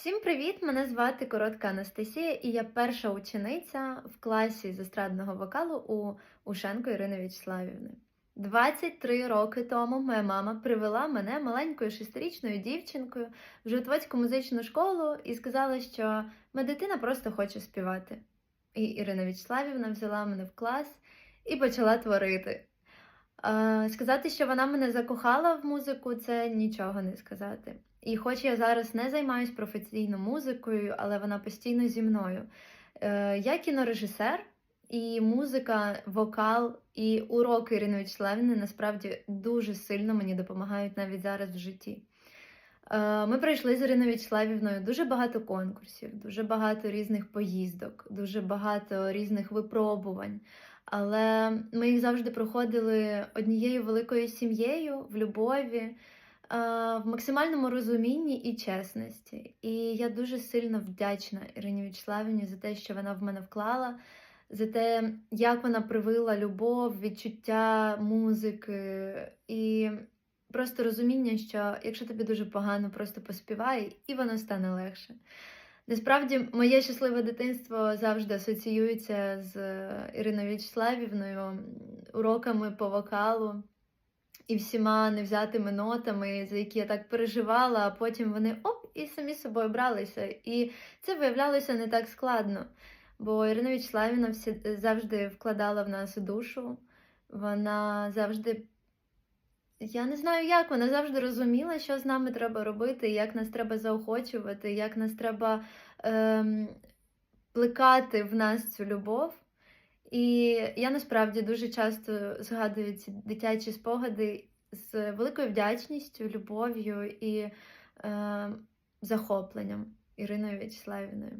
Всім привіт! Мене звати Коротка Анастасія, і я перша учениця в класі з естрадного вокалу у Ушенко Ірини Вячеславівни. 23 роки тому моя мама привела мене маленькою шестирічною дівчинкою в Житвоцьку музичну школу і сказала, що моя дитина просто хоче співати. І Ірина Вячеславівна взяла мене в клас і почала творити. Е, Сказати, що вона мене закохала в музику, це нічого не сказати. І хоч я зараз не займаюся професійно музикою, але вона постійно зі мною. Е, Я кінорежисер, і музика, вокал і уроки Ірини Вячеславівни насправді дуже сильно мені допомагають навіть зараз в житті. Е, Ми пройшли з Іриною Вячеславівною дуже багато конкурсів, дуже багато різних поїздок, дуже багато різних випробувань. Але ми їх завжди проходили однією великою сім'єю в любові, в максимальному розумінні і чесності. І я дуже сильно вдячна Ірині Вячеславівні за те, що вона в мене вклала, за те, як вона привила любов, відчуття музики і просто розуміння, що якщо тобі дуже погано, просто поспівай, і воно стане легше. Насправді, моє щасливе дитинство завжди асоціюється з Іриною Вячеславівною, уроками по вокалу і всіма невзятими нотами, за які я так переживала, а потім вони оп, і самі собою бралися. І це виявлялося не так складно, бо Ірина Вячеславівна всі, завжди вкладала в нас душу, вона завжди. Я не знаю, як вона завжди розуміла, що з нами треба робити, як нас треба заохочувати, як нас треба ем, плекати в нас цю любов. І я насправді дуже часто згадую ці дитячі спогади з великою вдячністю, любов'ю і е, захопленням Іриною Вячеславівною.